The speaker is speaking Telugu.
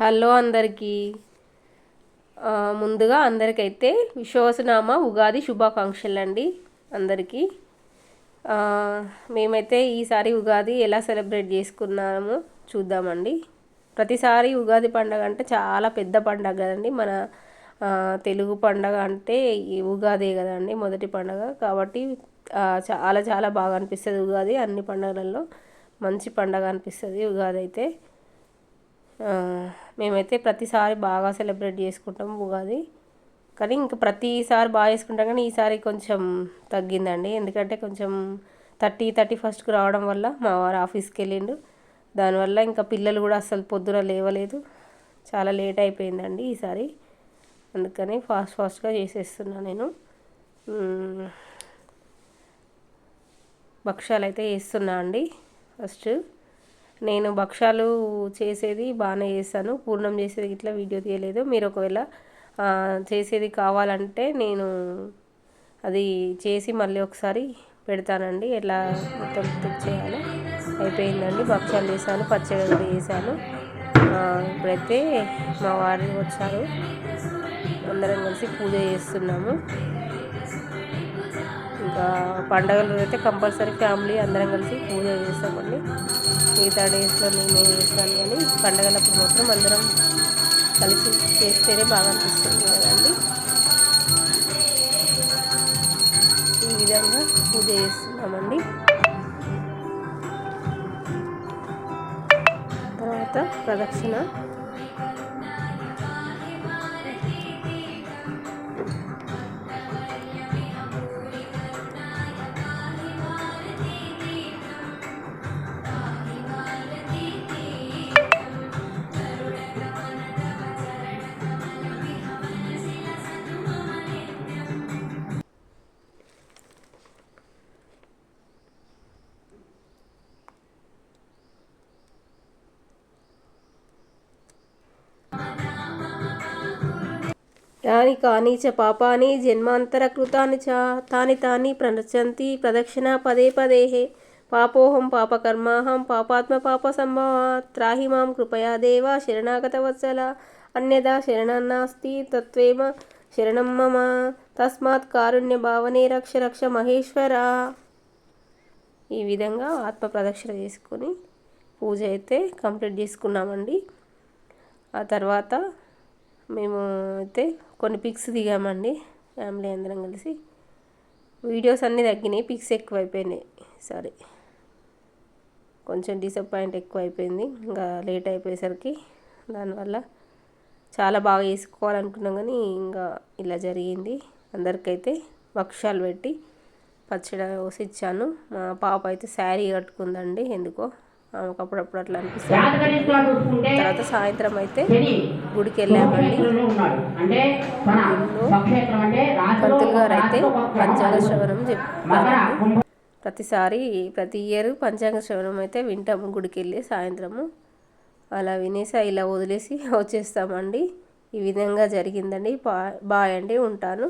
హలో అందరికీ. ముందుగా అందరికైతే విశ్వాసనామ ఉగాది శుభాకాంక్షలు అండి అందరికీ మేమైతే ఈసారి ఉగాది ఎలా సెలబ్రేట్ చేసుకున్నామో చూద్దామండి. ప్రతిసారి ఉగాది పండగ అంటే చాలా పెద్ద పండగ కదండి. మన తెలుగు పండగ అంటే ఉగాదే కదండి మొదటి పండగ. కాబట్టి చాలా చాలా బాగా అనిపిస్తుంది ఉగాది. అన్ని పండగలలో మంచి పండగ అనిపిస్తుంది ఉగాది అయితే మేమైతే ప్రతిసారి బాగా సెలబ్రేట్ చేసుకుంటాం ఉగాది. కానీ ఇంకా ప్రతిసారి బాగా చేసుకుంటాం కానీ ఈసారి కొంచెం తగ్గిందండి. ఎందుకంటే కొంచెం థర్టీ థర్టీ ఫస్ట్కి రావడం వల్ల మా వారు ఆఫీస్కి వెళ్ళిండు. దానివల్ల ఇంకా పిల్లలు కూడా అసలు పొద్దున లేవలేదు. చాలా లేట్ అయిపోయిందండి ఈసారి. అందుకని ఫాస్ట్ ఫాస్ట్గా చేసేస్తున్నా నేను. భక్ష్యాలు అయితే వేస్తున్నా అండి ఫస్ట్. నేను భక్షాలు చేసేది బాగానే చేస్తాను. పూర్ణం చేసేది ఇట్లా వీడియో తీయలేదు. మీరు ఒకవేళ చేసేది కావాలంటే నేను అది చేసి మళ్ళీ ఒకసారి పెడతానండి. ఎట్లా మొత్తం చేయాలో అయిపోయిందండి. భక్ష్యాలు చేశాను పచ్చడి వేసాను ఇప్పుడైతే మా వారు వచ్చారు. అందరం కలిసి పూజ చేస్తున్నాము. ఇంకా పండగలు అయితే కంపల్సరీ ఫ్యామిలీ అందరం కలిసి పూజ చేస్తామండి. మిగతా డేస్లో నేనే చేస్తాను కానీ పండగలప్పుడు మాత్రం అందరం కలిసి చేస్తేనే బాగా అనిపిస్తుంది కదండి. ఈ విధంగా పూజ చేస్తున్నామండి. తర్వాత ప్రదక్షిణ. యాని కాని చ పాపాని జన్మాంతర కృతాని చ తాని తాని ప్రనచంతి ప్రదక్షిణ పదే పదే పాపోహం పాపకర్మాహం పాపాత్మ పాప సంభవ త్రాహి మాం కృపయా దేవ శరణాగత వత్సల. అన్యదా శరణాస్తి తత్వేమ శరణం మమ. తస్మాత్ కారుణ్య భావనే రక్ష రక్ష మహేశ్వర. ఈ విధంగా ఆత్మ ప్రదక్షిణ చేసుకొని పూజ అయితే కంప్లీట్ చేసుకున్నామండి. ఆ తర్వాత మేము అయితే కొన్ని పిక్స్ దిగామండి ఫ్యామిలీ అందరం కలిసి. వీడియోస్ అన్నీ తగ్గినాయి పిక్స్ ఎక్కువ అయిపోయినాయి సారీ కొంచెం డిసప్పాయింట్ ఎక్కువ అయిపోయింది ఇంకా లేట్ అయిపోయేసరికి దానివల్ల చాలా బాగా వేసుకోవాలనుకున్నాం కానీ ఇంకా ఇలా జరిగింది. అందరికైతే భక్ష్యాలు పెట్టి పచ్చడి కోసి ఇచ్చాను. మా పాప అయితే శారీ కట్టుకుందండి ఎందుకో. ఆమెకు అప్పుడప్పుడు అట్లా అనిపిస్తుంది. తర్వాత సాయంత్రం అయితే గుడికి వెళ్ళామండి. పంతులు గారు అయితే పంచాంగ శ్రవణం చెప్తారు ప్రతిసారి ప్రతి ఇయర్ పంచాంగ శ్రవణం అయితే వింటాము గుడికి వెళ్ళి సాయంత్రము. అలా వినేసి ఇలా వదిలేసి వచ్చేస్తామండి. ఈ విధంగా జరిగిందండి. బాయ్ అండి ఉంటాను.